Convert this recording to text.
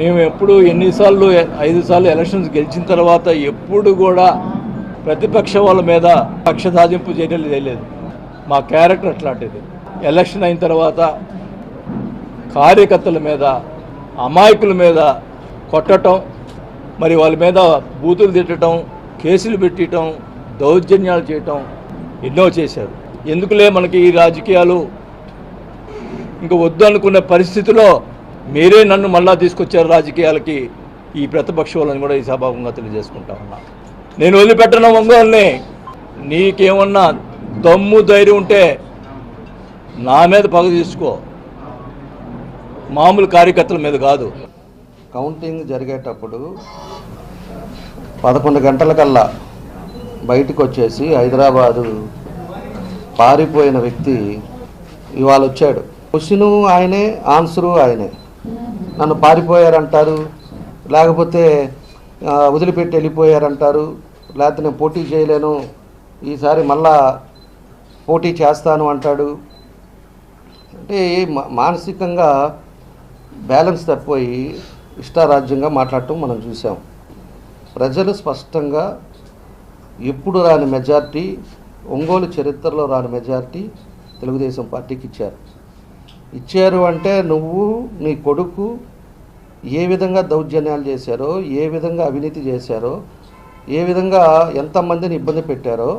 మేము ఎప్పుడు ఎన్నిసార్లు ఐదు సార్లు ఎలక్షన్స్ గెలిచిన తర్వాత ఎప్పుడు కూడా ప్రతిపక్ష వాళ్ళ మీద పక్ష సాధింపు చర్యలు చేయలేదు మా క్యారెక్టర్ అట్లాంటిది. ఎలక్షన్ అయిన తర్వాత కార్యకర్తల మీద అమాయకుల మీద కొట్టటం మరి వాళ్ళ మీద బూతులు తిట్టడం కేసులు పెట్టడం దౌర్జన్యాలు చేయటం ఎన్నో చేశారు. ఎందుకులే మనకి ఈ రాజకీయాలు ఇంక వద్దు అనుకునే పరిస్థితిలో మీరే నన్ను మళ్ళా తీసుకొచ్చారు రాజకీయాలకి. ఈ ప్రతిపక్ష వాళ్ళని కూడా ఈ సభాముఖంగా తెలియజేసుకుంటా ఉన్నా. నేను వదిలిపెట్టను ఒంగోలుని. నీకేమన్నా దమ్ము ధైర్యం ఉంటే నా మీద పగ తీసుకో మామూలు కార్యకర్తల మీద కాదు. కౌంటింగ్ జరిగేటప్పుడు పదకొండు గంటలకల్లా బయటకు వచ్చేసి హైదరాబాదు పారిపోయిన వ్యక్తి ఇవాళ వచ్చాడు క్వశ్చను ఆయనే ఆన్సరు ఆయనే. నన్ను పారిపోయారంటారు లేకపోతే వదిలిపెట్టి వెళ్ళిపోయారంటారు లేకపోతే నేను పోటీ చేయలేను ఈసారి మళ్ళా పోటీ చేస్తాను అంటాడు. అంటే మా- మానసికంగా బ్యాలెన్స్ తప్పిపోయి ఇష్టారాజ్యంగా మాట్లాడటం మనం చూసాం. ప్రజలు స్పష్టంగా ఎప్పుడు రాని మెజార్టీ ఒంగోలు చరిత్రలో రాని మెజార్టీ తెలుగుదేశం పార్టీకి ఇచ్చారు. ఇచ్చారు అంటే నువ్వు నీ కొడుకు ఏ విధంగా దౌర్జన్యాలు చేశారో ఏ విధంగా అవినీతి చేశారో ఏ విధంగా ఎంతమందిని ఇబ్బంది పెట్టారో